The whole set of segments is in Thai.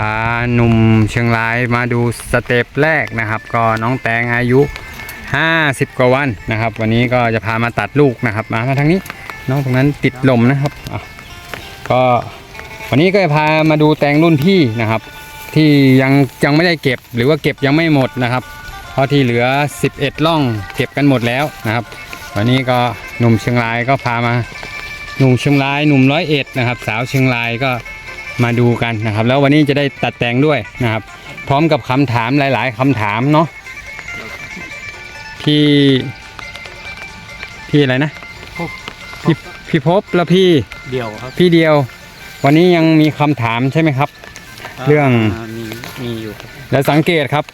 พาหนุ่มเชียงรายมาดูสเต็ปแรกนะครับ ก็น้องแตงอายุ 50 กว่าวันนะครับ วันนี้ก็จะพามาตัดลูกนะครับ มามาทางนี้น้องตรงนั้นติดลมนะครับก็วันนี้ก็จะพามาดูแตงรุ่นพี่นะครับ ที่ยังยังไม่ได้เก็บหรือว่าเก็บยังไม่หมดนะครับ เพราะที่เหลือ 11ล่องเก็บกันหมดแล้วนะครับ วันนี้ก็หนุ่มเชียงรายก็พามาหนุ่มเชียงรายหนุ่มร้อยเอ็ดนะครับ สาวเชียงรายก็ มาดูกันนะครับ แล้ววันนี้จะได้ตัดแต่งด้วยนะครับ พร้อมกับคำถามหลาย ๆคำถามเนาะพี่พี่อะไรนะพี่พี่พบแล้วพี่เดี่ยวครับพี่เดียว วันนี้ยังมีคำถามใช่ไหมครับ เรื่องามีมีอยู่ครับแล้วสังเกตครับ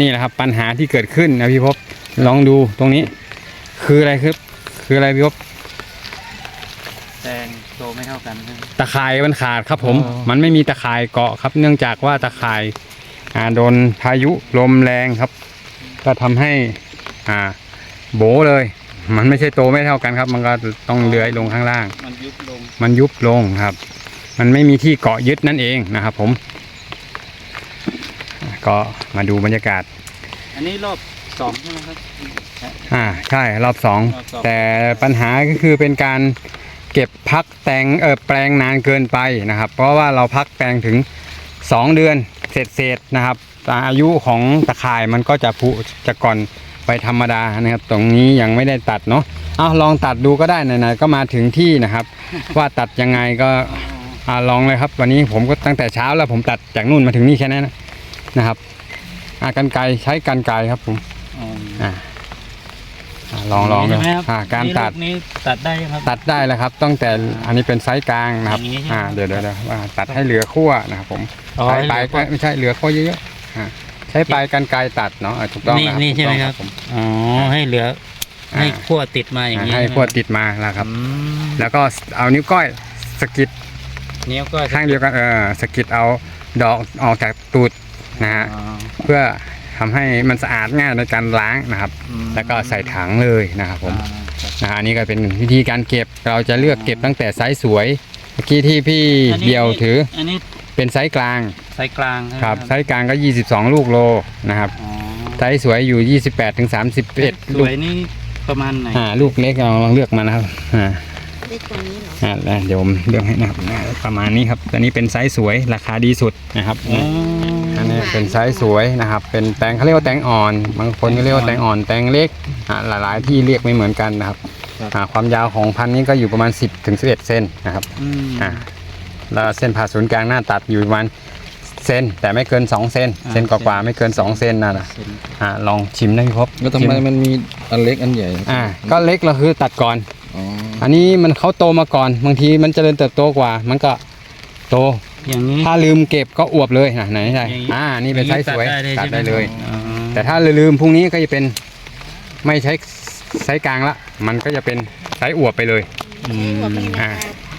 นี่แหละครับ ปัญหาที่เกิดขึ้นนะพี่พบลองดูตรงนี้ คืออะไรครับ คืออะไรพี่พบ แตงโตไม่เท่ากันใช่ไหม ตะข่ายมันขาดครับผม อ๋อ มันไม่มีตะข่ายเกาะครับ เนื่องจากว่าตะข่ายอ่าโดนพายุลมแรงครับ ก็ทำให้อ่าโบเลย มันไม่ใช่โตไม่เท่ากันครับ มันก็ต้องเลื้อยลงข้างล่าง มันยุบลงมันยุบลงครับ มันไม่มีที่เกาะยึดนั่นเองนะครับผม ก็มาดูบรรยากาศ อันนี้รอบสองใช่ไหมครับ อ่าใช่รอบสองรอบสอง แต่ปัญหาก็คือเป็นการ เก็บพักแตงเออแปลงนานเกินไปนะครับ เพราะว่าเราพักแปลงถึง 2 เดือนเศษๆนะครับอายุของตะข่ายมันก็จะผุจะก่อนไปธรรมดานะครับ ตรงนี้ยังไม่ได้ตัดเนาะเอาลองตัดดูก็ได้ไหนๆก็มาถึงที่นะครับ ว่าตัดยังไงก็อ่าลองเลยครับ วันนี้ผมก็ตั้งแต่เช้าแล้วผมตัดจากนู่นมาถึงนี่แค่นั้นนะนะครับอากันไกรใช้กันไกรครับผมอ๋ออ่า อ่าลองลองใช่ดูไหมครับอ่าการตัดนี่ลูนี้ตัดได้ยังครับ ตัดได้แล้วครับ ตั้งแต่อันนี้เป็นไซส์กลางนะครับอย่างนี้ใช่ไหมอ่าเดี๋ยวเดี๋ยวเดี๋ยวอ่าตัดให้เหลือขั้วนะครับผมอ๋อใช้ปลายเหลือขั้วไม่ใช่เหลือขั้วเยอะๆอ่าใช้ปลายกันไกรตัดเนาะอ่าถูกต้องนี่นะครับนี่ใช่ไหมถูกคต้รัอบงผม อ๋อให้เหลือให้ขั้วติดมาอย่างอ่านี้ให้ช่ไมขั้วติดมาแล้วครับ อืมแล้วก็เอานิ้วก้อยสะกิดนิ้วก็ข้างเดียวกันเออสะกิดเอาดอกออกจากตูดนะฮะ อ๋อเพื่อ ทำให้มันสะอาดง่ายในการล้างนะครับอืมแล้วก็ใส่ถังเลยนะครับผมอ่าครับนะฮะอันนี้ก็เป็นวิธีการเก็บเราจะเลือกเก็บตั้งแต่ไซส์สวยเมื่อกี้ที่พี่อันนี้เดียวถืออันนี้เป็นไซส์กลางไซส์กลางใช่ไหมครับไซส์กลางก็ 22 ลูกโลนะครับอ๋อไซส์สวยอยู่ 28ถึง31สลูกวยนี่ประมาณไหนอ่าลูกเล็กเราลองเลือกมานะครับอ่าเล็กกว่านี้เหรออ่าแล้วเดี๋ยวผมเลือกให้นะครับอ่าประมาณนี้ครับอันนี้เป็นไซส์สวยราคาดีสุดนะครับอ๋อ อันนี้เป็นไซส์สวยนะครับ เป็นแตงเขาเรียกว่าแตงอ่อน บางคนก็เรียกว่าแตงอ่อนแตงเล็กอ่าหลายๆที่เรียกไม่เหมือนกันนะครับอ่าความยาวของพันธุ์นี้ก็อยู่ประมาณ 10ถึง11เซนนะครับอืมอ่าแล้วเส้นผ่าศูนย์กลางหน้าตัดอยู่ประมาณเซนแต่ไม่เกิน2เซนอ่าเซนกว่าๆไม่เกิน2เซนนะนะเซ็นอ่าลองชิมได้พี่พบแล้วทำไมชิมันมีอันเล็กอันใหญ่อ่าก็เล็กเราคือตัดก่อน อ๋ออันนี้มันเขาโตมาก่อน บางทีมันเจริญเติบโตกว่า มันก็โต อย่างนี้ ถ้าลืมเก็บก็อวบเลยนะไหนใช่อย่างนี้อ่า นี่เป็นไซส์สวยอย่างนี้ตัดได้เลย ใช่ไหมอ๋อ แต่ถ้าลืมพรุ่งนี้ก็จะเป็นไม่ใช้ไซส์กลางละ มันก็จะเป็นไซส์อวบไปเลย อืใช้หัวมเป็นราอ่าคา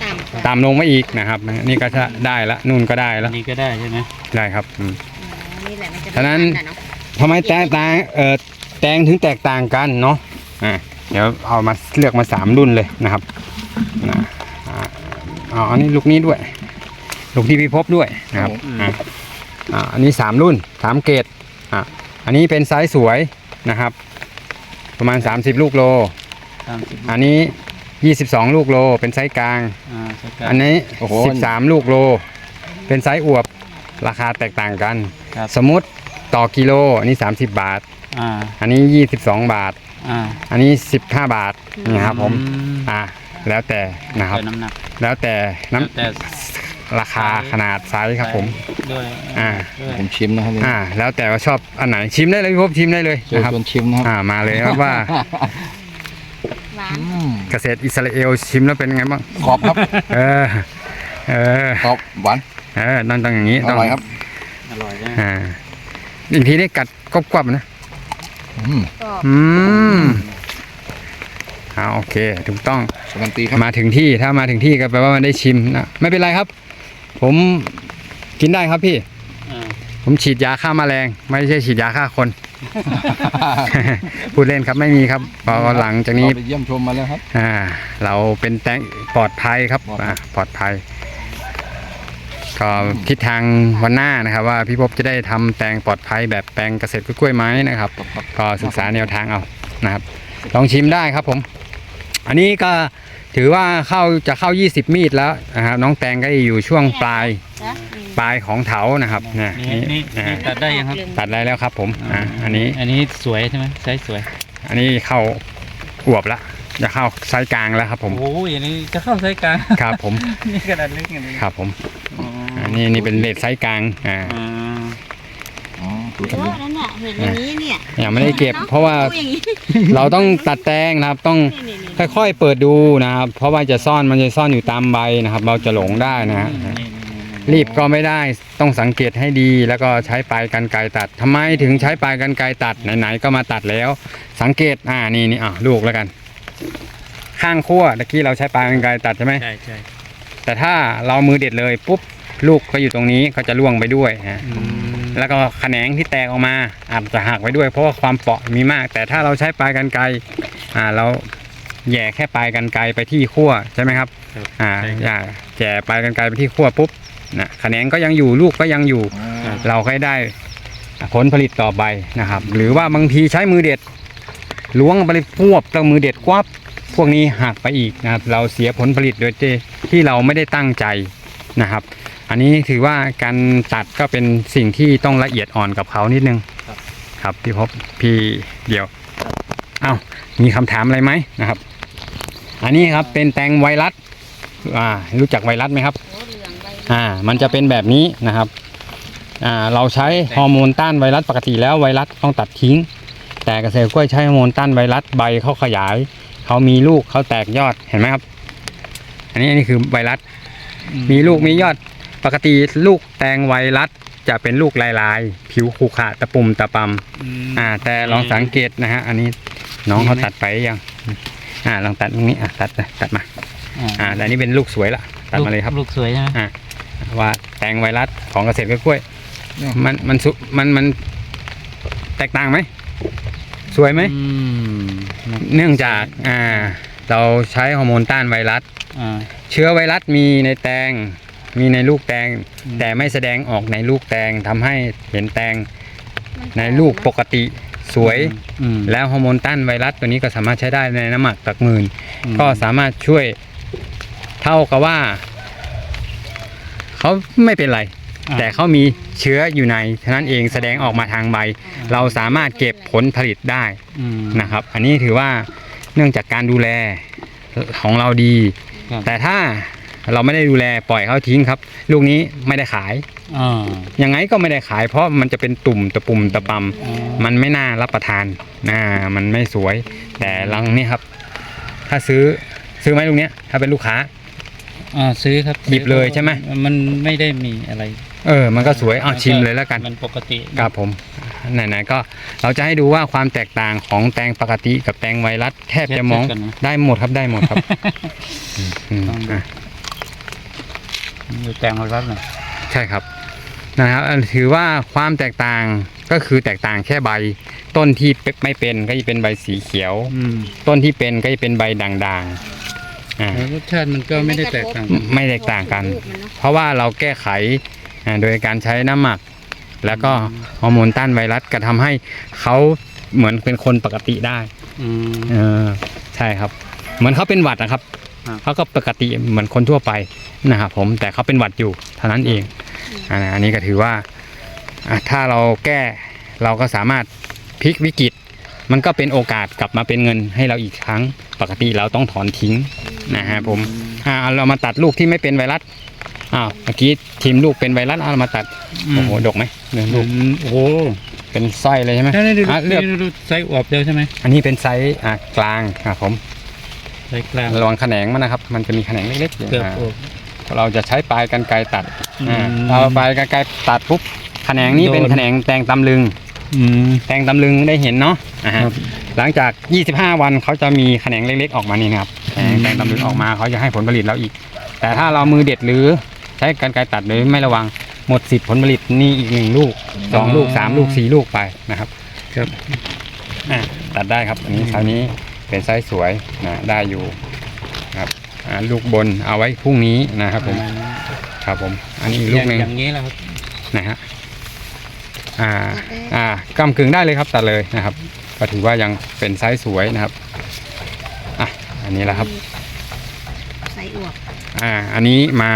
ต่ำกว่าตามลงมาอีกนะครับ นี่ก็จะได้ละนู่นก็ได้อัละนนี้ก็ได้ใช่ไหมได้ครับอืมอ๋อนี่แหละมันจะฉะนั้นไม่ต่างกัเอะทำไมแตงต่างเอ่อแตงถึงแตกต่างกันเนาะอ่าเดี๋ยวเอามาเลือกมาสามรุ่นเลยนะครับนะอ่าเอาอันนี้ลูกนี้ด้วย ลูกที่พี่พบด้วยนะครับอ่าอ่าอันนี้สามรุ่นสามเกรดอ่าอันนี้เป็นไซส์สวยนะครับ ประมาณ 30 ลูกโล สามสิบอันนี้ 22 ลูกโล เป็นไซส์กลาง อ่าใช่ครับ อันนี้13 ลูกโล เป็นไซส์อวบราคาแตกต่างกัน ครับ สมมุติต่อกิโลอันนี้ 30 บาท อ่าอันนี้ 22 บาท อ่าอันนี้ 15 บาทนี่ครับผมอือ่าแล้วแต่นะครับ แต่น้ำหนักแล้วแต่น้แล้วแต่ำ ราคาขนาดไซส์ครับผม ด้วยอ่า ด้วยผมชิมนะครับอ่า แล้วแต่ว่าชอบอันไหนชิมได้เลยพี่พบชิมได้เลยเชิญนะครับ ชวนชิมนะครับอ่ามาเลยครับว่า หวาน อืมเกษตรอิสราเอลชิมแล้วเป็นไงบ้างกรอบครับเออ เออ กรอบหวานเออต้องต้องอย่างนี้อต้องร่อยครับอร่อยใช่ไหมอ่าอีกทีได้กัดกรอบๆนะ อืมก็อืมอ่าโอเค ถูกต้องสกันตีครับมาถึงที่ถ้ามาถึงที่ก็แปลว่ามันได้ชิมนะไม่เป็นไรครับ ผมกินได้ครับพี่ อ่าผมฉีดยาฆ่าแมลง ไม่ใช่ฉีดยาฆ่าคน พูดเล่นครับไม่มีครับพอหลังจากนี้ เราไปเยี่ยมชมมาแล้วครับ อ่า เราเป็นแตงปลอดภัยครับปลอดภัย อ่าปลอดภัยก็ทิศทางวันหน้านะครับ ว่าพี่พบจะได้ทำแปลงปลอดภัยแบบแปลงเกษตรกล้วยไม้นะครับ ก็ศึกษาแนวทางเอานะครับ ลองชิมได้ครับผม อันนี้ก็ถือว่าเข้าจะเข้า 20 มีดแล้วนะครับน้องแตงก็อยู่ช่วงปลายจ้ะอืมปลายของเถานะครับนะนี่นี่นะนี่ตัดได้ยังครับตัดได้แล้วครับผมอ่าอันนี้อันนี้สวยใช่ไหมไซส์สวยอันนี้เข้าอวบละจะเข้าไซส์กลางแล้วครับผม โอ้ยอันนี้จะเข้าไซส์กลางครับผม นี่กระดาษเล็กอย่างนี้ครับผม อ๋ออันนี้นี่เป็นเลดไซส์กลางอ่า อ่า อ๋อดูเยทำอะนั่นน่ะเห็นอย่างนี้เนี่ยยังไม่ได้เก็บ เพราะว่าดูอย่างนี้เราต้องตัดแตงนะครับ ต้องนี่นี่ค่อยๆเปิดดูนะครับ เพราะว่าจะซ่อนมันจะซ่อนอยู่ตามใบนะครับ เราจะหลงได้นะฮะนี่นี่นี่รีบก็ไม่ได้ต้องสังเกตให้ดีแล้วก็ใช้ปลายกันไกรตัดทำไมถึงใช้ปลายกันไกรตัดไหนๆก็มาตัดแล้ว สังเกตอ่านี่นี่อะลูกแล้วกัน ข้างขั้วตะกี้เราใช้ปลายกันไกรตัดใช่ไหม ใช่ใช่แต่ถ้าเรามือเด็ดเลยปุ๊บลูกก็อยู่ตรงนี้ก็จะล่วงไปด้วยฮะ อืม แล้วก็แขนงที่แตกออกมาอาจจะหักไปด้วยเพราะว่าความเปราะมีมาก แต่ถ้าเราใช้ปลายกันไกรอ่าเราแหย่แค่ปลายกันไกรไปที่ขั้วใช่ไหมครับครับอ่าใช่อย่าแย่ปลายกันไกลไปที่ขั้วปุ๊บนะแขนงก็ยังอยู่ลูกก็ยังอยู่อ่าเราก็ได้ผลผลิตต่อไปนะครับ หรือว่าบางทีใช้มือเด็ดล้วงไปเลยพวบแล้วมือเด็ดกวับพวกนี้หักไปอีกนะครับ เราเสียผลผลิตโดยที่ที่เราไม่ได้ตั้งใจนะครับ อันนี้ถือว่าการตัดก็เป็นสิ่งที่ต้องละเอียดอ่อนกับเขานิดนึง ครับพี่พบพี่เดียวเอ้ามีคำถามอะไรไหมนะครับ อันนี้ครับเป็นแตงไวรัสอ่ารู้จักไวรัสไหมครับโอ้เหลืองใบอ่า มันจะเป็นแบบนี้นะครับอ่าเราใช้ฮอร์โมนต้านไวรัสปกติแล้วไวรัสต้องตัดทิ้ง แต่เกษตรกล้วยใช้ฮอร์โมนต้านไวรัสใบเขาขยายเขามีลูกเขาแตกยอดเห็นไหมครับ อันนี้อันนี้คือไวรัสมีลูกมียอด ปกติลูกแตงไวรัสจะเป็นลูกลายลายๆผิวขรุขระตะปุ่มตะปำอ่า แต่ลองสังเกตนะฮะ อันนี้น้องเขาตัดไปยัง อ่า ลองตัดตรงนี้อะตัดเลยตัดมา อ่าแต่อันนี้เป็นลูกสวยละตัดมาเลยครับลูกสวยใช่ไหมว่าแตงไวรัสของเกษตรกล้วย มันมันสุมันมันแตกต่างไหมสวยไหมอืมเนื่องจากอ่า เราใช้ฮอร์โมนต้านไวรัสอ่าเชื้อไวรัสมีในแตง มีในลูกแตงอืมแต่ไม่แสดงออกในลูกแตงทำให้เห็นแตงมันในลูกปกติสวย อืม แล้วฮอร์โมนต้านไวรัสตัวนี้ก็สามารถใช้ได้ในน้ำหมักตักหมื่น อืม ก็สามารถช่วยเท่ากับว่า เขาไม่เป็นไร อ่า แต่เขามีเชื้ออยู่ในฉะนั้นเองแสดงออกมาทางใบ เราสามารถเก็บผลผลิตได้อืม นะครับ อันนี้ถือว่าเนื่องจากการดูแลของเราดี ครับ แต่ถ้า เราไม่ได้ดูแลปล่อยเขาทิ้งครับ ลูกนี้ไม่ได้ขายอ่า ยังไงก็ไม่ได้ขาย เพราะมันจะเป็นตุ่มตะปุ่มตะปำอ๋อ มันไม่น่ารับประทานอ่ามันไม่สวย แต่ลังนี่ครับ ถ้าซื้อซื้อไหมลูกเนี้ยถ้าเป็นลูกค้า อ่าซื้อครับหยิบเลยใช่ไหม มันไม่ได้มีอะไรเออ มันก็สวยเอาชิมเลยแล้วกัน มันปกติครับผมไหนๆก็เราจะให้ดูว่าความแตกต่างของแตงปกติกับแตงไวรัสแทบจะมองเทียบกันนะได้หมดครับได้หมดครับอืมอืมต้องดูอะ อยู่แตงมารับหน่อยใช่ครับนะครับอันถือว่าความแตกต่างก็คือแตกต่างแค่ใบ ต้นที่ไม่เป็นก็จะเป็นใบสีเขียว อืมต้นที่เป็นก็จะเป็นใบด่างๆอ่า แล้วรสชาติมันก็ไม่ได้แตกต่างไม่แตกต่างกันลูมันเนอะเพราะว่าเราแก้ไขอ่าโดยการใช้น้ำหมัก แล้วก็ฮอร์โมนต้านไวรัสก็ทำให้เขาเหมือนเป็นคนปกติได้อืมเออใช่ครับ เหมือนเขาเป็นหวัดนะครับครับ เขาก็ปกติเหมือนคนทั่วไปนะครับผมแต่เขาเป็นหวัดอยู่เท่านั้นเองอ่าอันนี้ก็ถือว่าอะถ้าเราแก้เราก็สามารถพลิกวิกฤต มันก็เป็นโอกาสกลับมาเป็นเงินให้เราอีกครั้ง ปกติเราต้องถอนทิ้งนะฮะผมอ่าเรามาตัดลูกที่ไม่เป็นไวรัสอ้าวเมื่อกี้ทีมลูกเป็นไวรัสเอามาตัดโอ้โหดกไหมเนื้อลูลูกกโอ้โหเป็นสร้อยเลยใช่ไหมนี่นี่ดูอะเลือกนี่ดูไซส์อวบเดียวใช่ไหมอันนี้เป็นไซส์อะกลางครับผม ไซส์กลางระวังแขนงมันนะครับ มันจะมีแขนงเล็กๆอยู่เกือบอ่าอวบเราจะใช้ปลายกันไกรตัดอืม อ่าเราปลายกันไกรตัดปุ๊บแขนงนี้โดนเป็นแขนงแตงตำลึง อืม แตงตำลึงได้เห็นเนาะอ่าฮะครับหลังจาก 25 วันเขาจะมีแขนงเล็ก ๆ ออกมานี่นะครับแขนงแตงตำลึงออกมาเขาจะให้ผลผลิตเราอีก แต่ถ้าเรามือเด็ดหรือใช้กันไกรตัดหรือไม่ระวังหมดสิทธิ์ผลผลิตนี่อีกหนึ่งลูกสองลูกสามลูกสี่ลูกไปนะครับครับ อะตัดได้ครับอันนี้คราวนี้ เป็นไซส์สวยนะได้อยู่ครับอ่าลูกบนเอาไว้พรุ่งนี้นะครับผมประมาณนี้ครับผม อันนี้อีกลูกหนึ่งอย่างนี้แหละครับนะฮะอ่าอ่ากำกึ่งได้เลยครับตัดเลยนะครับ ก็ถือว่ายังเป็นไซส์สวยนะครับอะอันนี้แหละครับใส่อวบอ่าอันนี้มา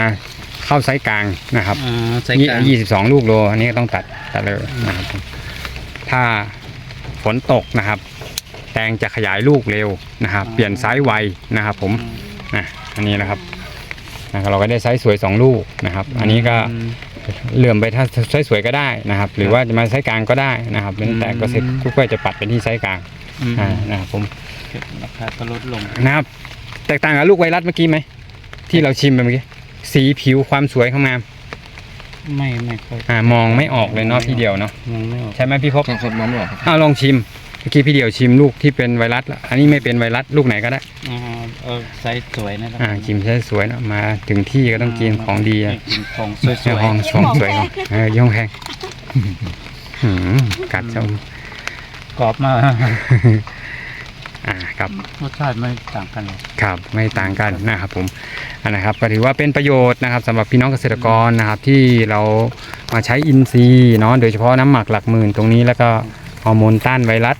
เข้าไซส์กลางนะครับอ่าใส่ยี่กลางยี่สิบสองลูกโลอันนี้ก็ต้องตัดตัดเลยนะครับถ้าฝนตกนะครับแตงจะขยายลูกเร็วนะครับ เปลี่ยนไซส์ไวนะครับ ผมอะอันนี้นะครับนะครับเราก็ได้ไซส์สวยสองลูกนะครับ อันนี้ก็อืมเหลื่อมไปถ้าไซส์สวยก็ได้นะครับ หรือว่าจะมาไซส์กลางก็ได้นะครับเป็นแต่ก็เซ็ตอืมทุกก็จะปัดเป็นที่ไซส์กลางอืมอ่านะครับผมราคาก็ลดลงนะครับ แตกต่างกับลูกไวรัสเมื่อกี้ไหมที่เราชิมไปเมื่อกี้สีผิวความสวยความงามไม่ไม่ค่อยอ่ามองไม่ออกเลยเนาะทีเดียวเนาะมองไม่ออกใช่ไหมพี่พบต้องสดน้ำหรอกครับอ้าวลองชิมเมื่ อกี้พี่เดียวชิมลูกที่เป็นไวรัสละอันนี้ไม่เป็นไวรัสลูกไหนก็ได้อ่าเออไซส์สวยนะครับอ่าชิมใช้สวยเนอะมาถึงที่ก็ต้องกินของดีอะกินของสวยเจ้าของชงสวยเนาะเออย่องแพงหืมกัดเจ้าๆกรอบมาก อ่าครับ รสชาติไม่ต่างกันเลย ครับไม่ต่างกันนะครับผมอันนะครับก็ถือว่าเป็นประโยชน์นะครับสำหรับพี่น้องเกษตรกรนะครับที่เรามาใช้อินทรีย์เนาะโดยเฉพาะน้ำหมักหลักหมื่นตรงนี้แล้วก็ฮ อร์โมนต้านไวรัส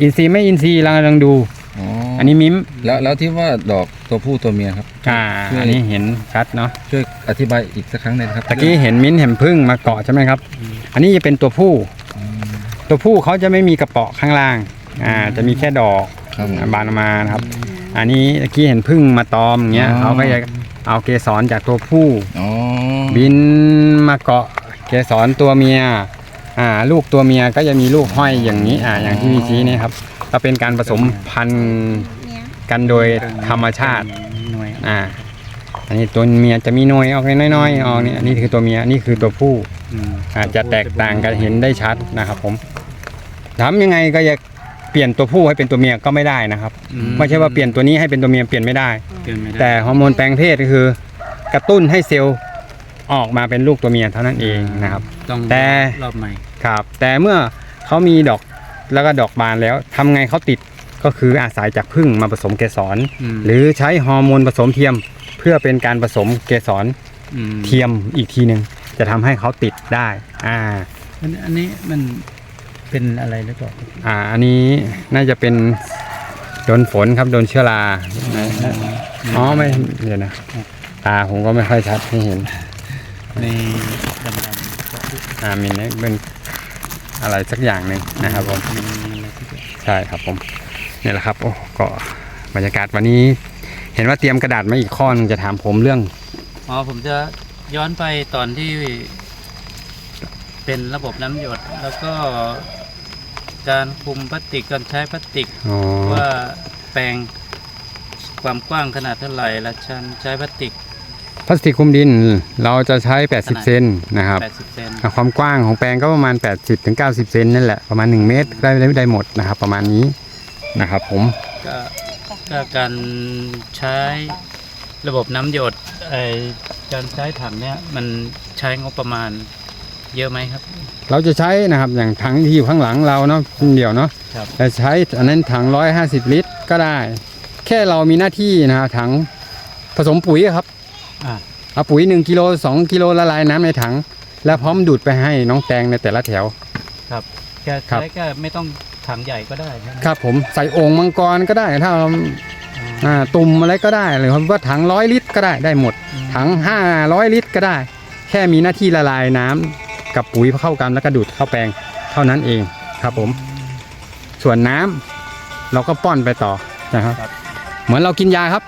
อินทรีย์ไม่อินทรีย์เรากำลังดู อ๋ออันนี้มิมแล้วแล้วที่ว่าดอกตัวผู้ตัวเมียครับ อ่าช่วย อันนี้เห็นชัดเนาะช่วยอธิบายอีกสักครั้งหนึ่งนะครับตะกี้เห็นมิ้นท์เห็นพึ่งมาเกาะใช่ไหมครับ อันนี้จะเป็นตัวผู้ อืมตัวผู้เขาจะไม่มีกระเปาะข้างล่างอ่าจะมีแค่ดอก ครับผม บานออกมานะครับ อันนี้ตะกี้เห็นพึ่งมาตอมอย่างเงี้ยอ๋อ เขาก็จะเอาเกสรจากตัวผู้ อ๋อบินมาเกาะเกสรตัวเมีย อ่าลูกตัวเมียก็จะมีลูกห้อยอย่างนี้อ่าอย่างที่มีชี้นี่ครับก็เป็นการผสมพันธุ์เนี่ยกันโดยธรรมชาติหน่วยอ่าอันนี้ตัวเมียจะมีหน่วยออกน้อยๆออกนี่อันนี้คือตัวเมียนี่คือตัวผู้อืมอาจจะแตกต่างกันเห็นได้ชัดนะครับผมทำยังไงก็จะเปลี่ยนตัวผู้ให้เป็นตัวเมียก็ไม่ได้นะครับอืไม่ใช่ว่าเปลี่ยนตัวนี้ให้เป็นตัวเมียเปลี่ยนไม่ได้เปลี่ยนไม่ได้ แต่ฮอร์โมนแปลงเพศก็คือ กระตุ้นให้เซลล์ออกมาเป็นลูกตัวเมียเท่านั้นเองนะครับต้องแต่รอบใหม่ ครับ แต่เมื่อเขามีดอกแล้วก็ดอกบานแล้วทำไงเขาติดก็คืออาศัยจากพึ่งมาผสมเกสรมหรือใช้ฮอร์โมนผสมเทียม เพื่อเป็นการผสมเกสรมเทียมอีกทีหนึ่งจะทำให้เขาติดได้ อ่าอันอันนี้มันเป็นอะไรหรือเปล่าอ่า อันนี้น่าจะเป็นโดนฝนครับโดนเชื้อราอ๋อไม่เดี๋ยวนะตาผมก็ไม่ค่อยชัดให้เห็นในดำอ่ามีเนี่ยเป็น อะไรสักอย่างหนึ่งๆนะครับผมมีอะไรที่จะใช่ครับผมนี่แหละครับโอ้ก็บรรยากาศวันนี้ เห็นว่าเตรียมกระดาษมาอีกข้อหนึงจะถามผมเรื่องอ๋อผมจะย้อนไปตอนที่เป็นระบบน้ำหยดแล้วก็การคุมพลาสติกการใช้พลาสติกอ๋อว่าแปลงความกว้างขนาดเท่าไหร่และชันใช้พลาสติก พลาสติกคลุมดินเราจะใช้ 80 เซนนะครับ 80 เซนอะความกว้างของแปลงก็ประมาณ 80ถึง90 เซนนั่นแหละประมาณ 1 เมตรได้ได้ได้หมดนะครับ ประมาณนี้นะครับ ผมก็ก็การใช้ระบบน้ำหยดไอการใช้ถังเนี้ยมันใช้งบประมาณเยอะไหมครับ เราจะใช้นะครับอย่างถังที่อยู่ข้างหลังเราเนาะเดียวเนาะครับจะใช้อันนั้นถัง 150 ลิตรก็ได้ แค่เรามีหน้าที่นะครับถังผสมปุ๋ยครับ อ่า เอาปุ๋ย1กิโล2กิโลละลายน้ำในถัง แล้วพร้อมดูดไปให้น้องแตงในแต่ละแถว แค่ครับ ใช้ก็ไม่ต้องถังใหญ่ก็ได้ใช่ไหมครับผมใส่โอ่งมังกรก็ได้ถ้าเราอ่าตุ่มอะไรก็ได้หรือว่าถังร้อยลิตรก็ได้ได้หมดถัง 500 ลิตรก็ได้ แค่มีหน้าที่ละลายน้ำกับปุ๋ยเข้ากันแล้วก็ดูดเข้าแปลงเท่านั้นเองครับผม ส่วนน้ำเราก็ป้อนไปต่อนะครับ เหมือนเรากินยาครับ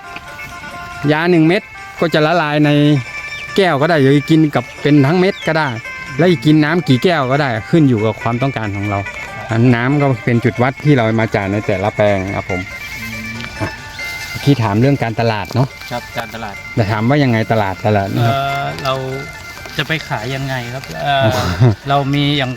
ยาหนึ่งเม็ด ก็จะละลายในแก้วก็ได้หรือกินกับเป็นทั้งเม็ดก็ได้ แล้วกินน้ำกี่แก้วก็ได้ขึ้นอยู่กับความต้องการของเราอันน้ำก็เป็นจุดวัดที่เรามาจ่ายในแต่ละแปลงครับผมอะเมื่อกี้ถามเรื่องการตลาดเนาะครับการตลาดแต่ถามว่ายังไงตลาดตลาดเอนะครับอเราจะไปขายยังไงครับเอ่อเรามีอย่าง